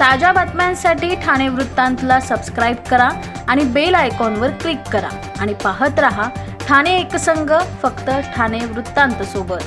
ताज्या बातम्यांसाठी ठाणे वृत्तांतला सबस्क्राईब करा आणि बेल आयकॉनवर क्लिक करा. आणि पाहत रहा ठाणे एकसंघ फक्त ठाणे वृत्तांत सोबत.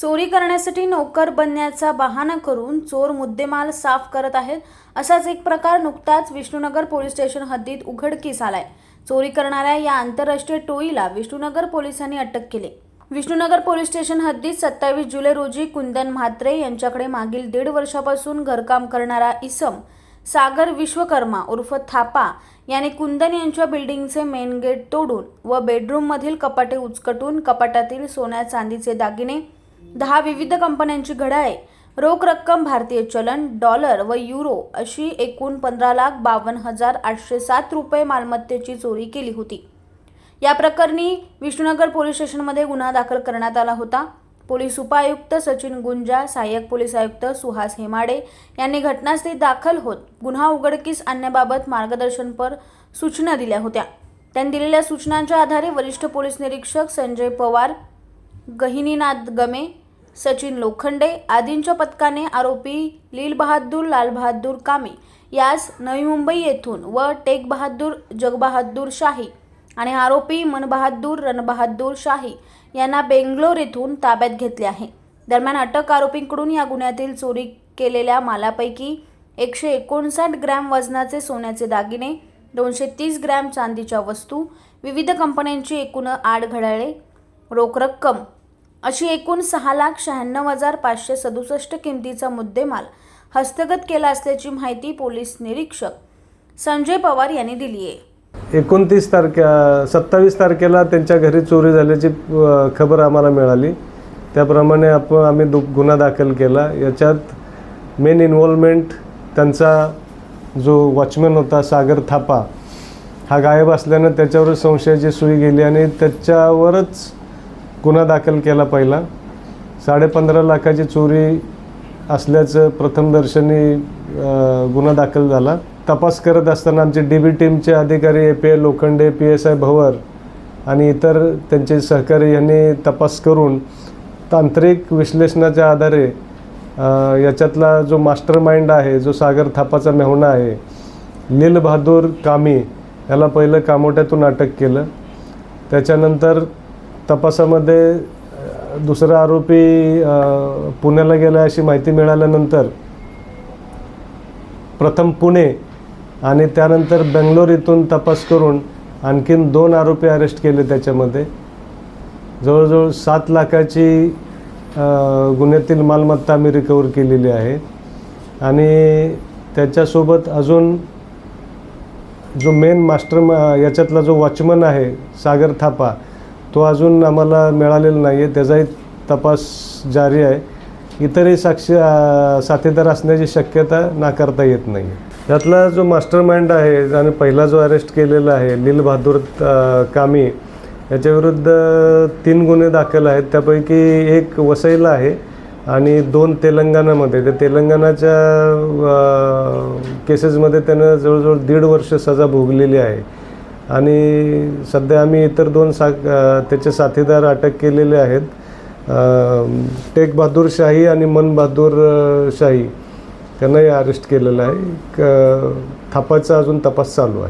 चोरी करण्यासाठी नोकर बनण्याचा बहाणा करून चोर मुद्देमाल साफ करत आहेत असाच एक प्रकार नुकताच विष्णुनगर पोलीस स्टेशन हद्दीत उघडकीस आलाय. चोरी करणाऱ्या या आंतरराष्ट्रीय टोळीला विष्णुनगर पोलिसांनी अटक केली. विष्णुनगर पोलीस स्टेशन हद्दीत सत्तावीस जुलै रोजी कुंदन म्हात्रे यांच्याकडे मागील दीड वर्षापासून घरकाम करणारा इसम सागर विश्वकर्मा उर्फ थापा याने कुंदन यांच्या बिल्डिंगचे मेन गेट तोडून व बेडरूममधील कपाटे उचकटून कपाटातील सोन्या चांदीचे दागिने दहा विविध कंपन्यांची घड्याळे रोख रक्कम भारतीय चलन डॉलर व युरो अशी एकूण पंधरा लाख बावन्न हजार आठशे सात रुपये मालमत्तेची चोरी केली होती. या प्रकरणी विष्णुनगर पोलीस स्टेशनमध्ये गुन्हा दाखल करण्यात आला होता. पोलीस उपायुक्त सचिन गुंजा सहाय्यक पोलीस आयुक्त सुहास हेमाडे यांनी घटनास्थळी दाखल होत गुन्हा उघडकीस आणण्याबाबत मार्गदर्शनपर सूचना दिल्या होत्या. त्यांनी दिलेल्या सूचनांच्या आधारे वरिष्ठ पोलीस निरीक्षक संजय पवार गहिनीनाथ गमे सचिन लोखंडे आदींच्या पथकाने आरोपी लील बहादूर लालबहादूर कामे यास नवी मुंबई येथून व टेक बहादूर जगबहादूर शाही आणि आरोपी मनबहादूर रणबहादूर शाही यांना बेंगलोर येथून ताब्यात घेतले आहे. दरम्यान अटक आरोपींकडून या गुन्ह्यातील चोरी केलेल्या मालापैकी एकशे एकोणसाठ ग्रॅम वजनाचे सोन्याचे दागिने दोनशे तीस ग्रॅम चांदीच्या वस्तू विविध कंपन्यांची एकूण आठ घड्याळे रोख रक्कम अशी एकूण सहा लाख शहाण्णव हजार पाचशे सदुसष्ट किमतीचा मुद्देमाल हस्तगत केला असल्याची माहिती पोलीस निरीक्षक संजय पवार यांनी दिली आहे एकोणतीस तारखे सत्तावीस तारखेला त्यांच्या घरी चोरी झाल्याची खबर आम्हाला मिळाली. त्याप्रमाणे आपण आम्ही दु गुन्हा दाखल केला. याच्यात मेन इन्व्हॉल्वमेंट त्यांचा जो वॉचमॅन होता सागर थापा हा गायब असल्यानं त्याच्यावर संशयाची सुई गेली आणि त्याच्यावरच गुन्हा दाखल केला पहिला. साडेपंधरा लाखाची चोरी असल्याचं प्रथमदर्शनी गुन्हा दाखल झाला. तपास करत असताना आमचे डी बी टीमचे अधिकारी A P I Lokhande P S I Bhavar आणि इतर त्यांचे सहकारी यांनी तपास करून तांत्रिक विश्लेषणाच्या आधारे याच्यातला जो मास्टर माइंड आहे जो सागर थापाचा मेहुणा आहे लील बहादूर कामी याला पहिलं कामोट्यातून अटक केलं. त्याच्यानंतर तपासामध्ये दुसरा आरोपी पुण्याला गेला अशी माहिती मिळाल्यानंतर प्रथम पुणे आणि त्यानंतर बेंगलोर इथून तपास करून आणखीन दोन आरोपी अरेस्ट केले त्याच्यामध्ये. जवळजवळ सात लाखाची गुन्ह्यातील मालमत्ता आम्ही रिकवर केलेली आहे. आणि त्याच्यासोबत अजून जो मेन मास्टर याच्यातला जो वॉचमन आहे सागर थापा तो अजून आम्हाला मिळालेला नाही आहे त्याचाही तपास जारी आहे. इतरही साक्षी साथीदार असण्याची शक्यता नाकारता येत नाही त्यातला जो मास्टर माइंड आहे आणि पहिला जो अरेस्ट केलेला आहे लील बहादूर कामी याच्याविरुद्ध तीन गुन्हे दाखल आहेत. त्यापैकी एक वसईला आहे आणि दोन तेलंगणामध्ये. त्या तेलंगणाच्या केसेसमध्ये त्यानं जवळजवळ दीड वर्ष सजा भोगलेली आहे. आणि सध्या आम्ही इतर दोन सा त्याचे साथीदार अटक केलेले आहेत. टेक बहादूर शाही आणि मन बहादूर शाही. त्यांनाही अरेस्ट केलेलं आहे. क थापाचा अजून तपास चालू आहे.